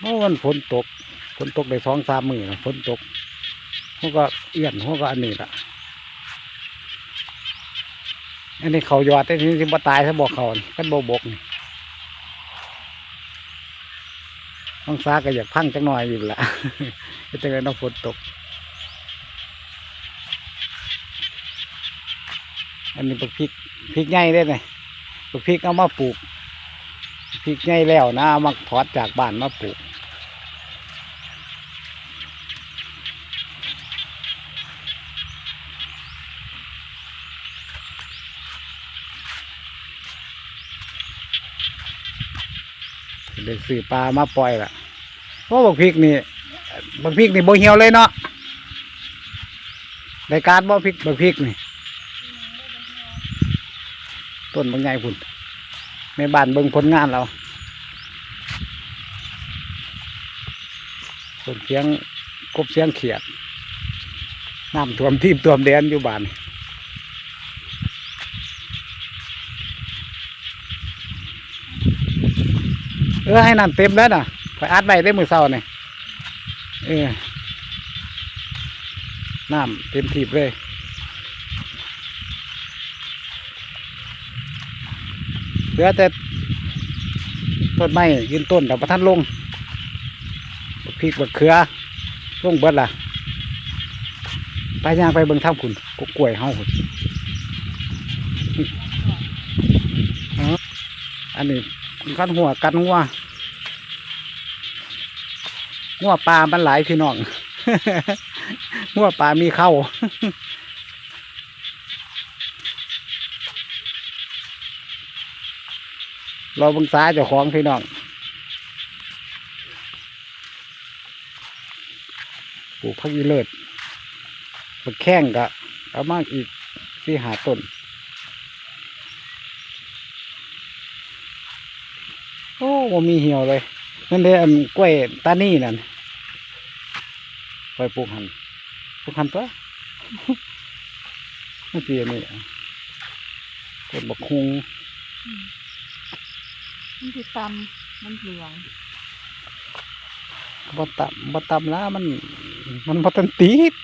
เมื่อวันฝนตกฝนตกได้สองสามมือนะฝนตกเขาก็เอื้อนเขาก็อันนี้ละอันนี้เขายอดแต่ทีนี้สิบตายถ้าบอกเขากันโบบกนี่ต้องซาก็อยากพังจักหน่อยอยู่ละก็จะเป็นต้องฝนตก อันนี้ปลูกพริกพริกใหญ่ได้ไงปลูกพริกเอามาปลูกพริกใหญ่แล้วนะมาถอดจากบ้านมาปลูก เด็กสื่อปลามาปล่อยละเพราะบักพริกนี่บักพริกนี่โบเหี่ยวเลยเนาะรายการบ่พริกบักพริกนี่ต้นบางใหญ่พุ่นแม่บ้านเบิ่งผลงานเราต้นเสียงกบเสียงเขียดน้ำท่วมทีมท่วมแดนอยู่บ้าน ออให้น้ำเต็มแล้วน่ะไปอัดไว้ได้มือเศร้าเนี่ยเออน้ำเต็มทีบเลยเหลือแต่ต้นไม้ยืนต้นแต่ประทันลงพริกบักเขือลงเบิดล่ะไปย่างไปเบิ่งท่าคุณกกล้วยเฮาคุณอ๋ออันนี้กันหัวกันหัว หัวปลามันหลายพี่น้องหัวปลามีเข้าเราบังซ้ายเจ้าของพี่น้องปลูกพักอีเลิศปักแข้งกะเอามากอีกสี่หาต้นโอ้มีเหี่ยวเลย นั่นเด้อันกล้วยตานี่นั่นคอยปลูกหันปลูกหันตัวนั่นสิอันนี้ต้นบักฮุงมันคือตำมันเหลืองบ่ตับบ่ตับแล้วมัน มันบ่ทันติด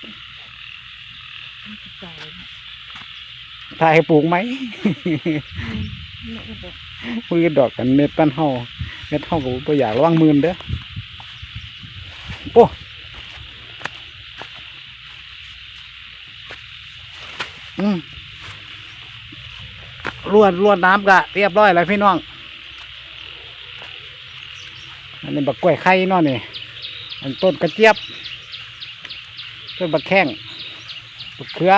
มันคือเก่าเนี่ยถ้าให้ปลูกไหมเนี่ย มือดอกกันเม็ดปั้นเฮาเม็ดเฮาก็บ่อยากระวังมือเด้อโอ้อืมรวดรวดน้ำกะเรียบร้อยแล้วพี่น้อง อันนี้บักกล้วยไข่นาะนี่อันต้นกระเจี๊ยบต้นบักแข้งบักเขือ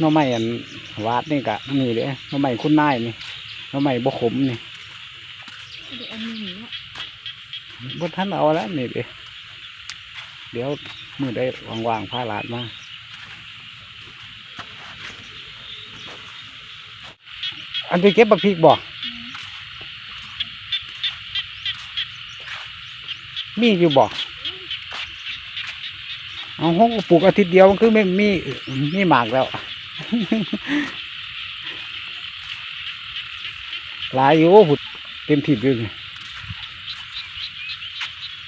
น่อไม้อันวาดนี่กะนี่เด้หน่อไม้คุณนายนี่หน่อไม้บกขมนี่เดี๋ยวอันนี้เนาะบนท่านเอาแล้วนี่เด้เดี๋ยวมือได้วางๆผ้าลาดมาอันที่เก็บบักพริกบ่มีอยู่บ่เอาห้องปลูกอาทิตย์เดียวมันคือไม่มีมีหมากแล้ว หลายอยู่ผุดเต็มทิพย์อยู่นี่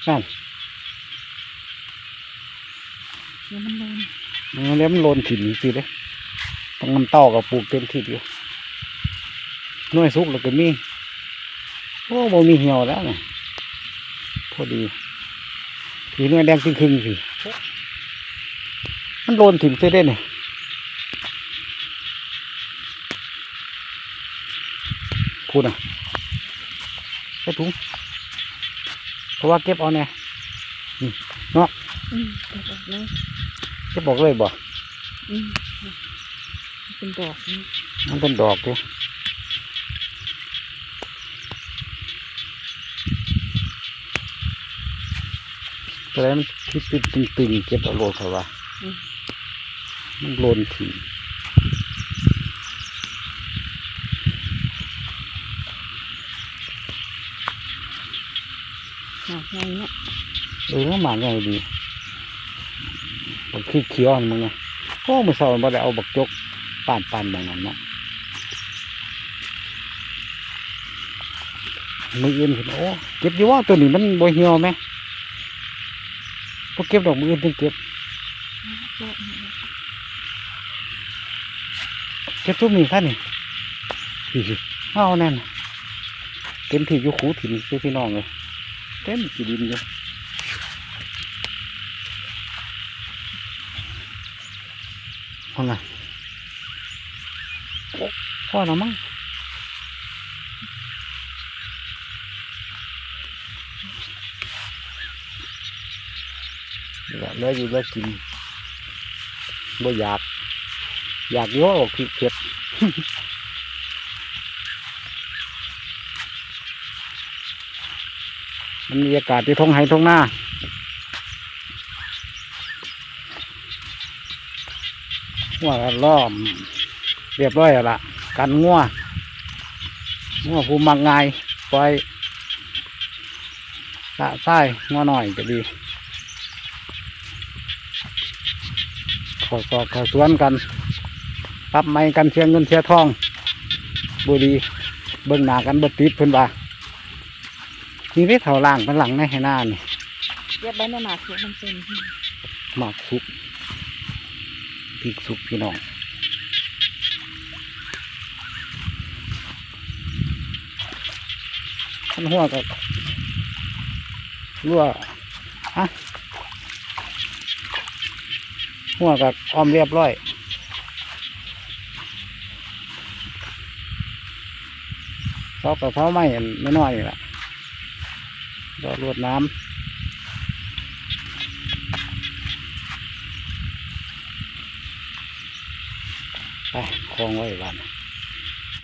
นั่นเดี๋ยวมันลงเออแล้วมันโลนถิ่นสิเลยต้องมันำเต้ากับปลูกเต็มทิพย์อยู่หน่วยสุกแล้วก็มีโอ้บ่มีเหี่ยวแล้วเนี่ยพอดีถือหน่วยแดงครึ่งๆสิมันโลนถิ่นสิได้เนี่ย พูดอะใส่ถุงเพราะว่าเก็บเอาเนี่ยอืมเดี๋ยวแบบนี้เก็บบอกเลยบ่อืมมันเป็นดอกนี่มันเป็นดอกเลยแต่แล้วมันคิดติดตึงๆเก็บเอาโลดเขาว่ามันโลนถี่ หมาไงเนาะเออหมาใหญ่ดีบักขี้เขียวมึงไงโอ้มือเสาร์มาได้เอาบักจกป่านป่านบางนั้นเนาะมืออื่นขึ้นโอ้เก็บอยู่ว่าตัวนี้มันบ่เหี่ยวไหมพวกเก็บดอกมืออื่นจึงเก็บเก็บทุกมีค่นี่พี่เอาแน่นเต็มที่อยู่ขูถิ่นซื้อพี่น้องเลย เต็มกี่ดินอยู่พอไงโอ้พ่อแล้วมั้งเหลืออยู่เหลือกินบ่อยาก อยากเยอะออกที่เก็ บมันมีอากาศที่ท้องไห้ท้องหน้าหัวล้อม เรียบร้อยแล้วล่ะกันงัวงัวผู้มักง่ายปล่อยละไส้งัวหน่อยจะดีขอสอบขอสวนกันปรับไม้กันเชียงเงินเชียทองบุรีเบิ่งหน้ากันเบิดติดเพิ่นว่า นี่ได้เท่าล่างเป็นหลังในให้หน้านี่เก็บไว้ในหมากสุกมันเป็นหมากสุกพริกสุกพี่น้องขันหัวกับรั่วฮะหัวกับออมเรียบร้อยเสากับเสาไม้อันไม่น้อยๆนี่แหละ ก็รวดน้ำไปคลองไว้วัน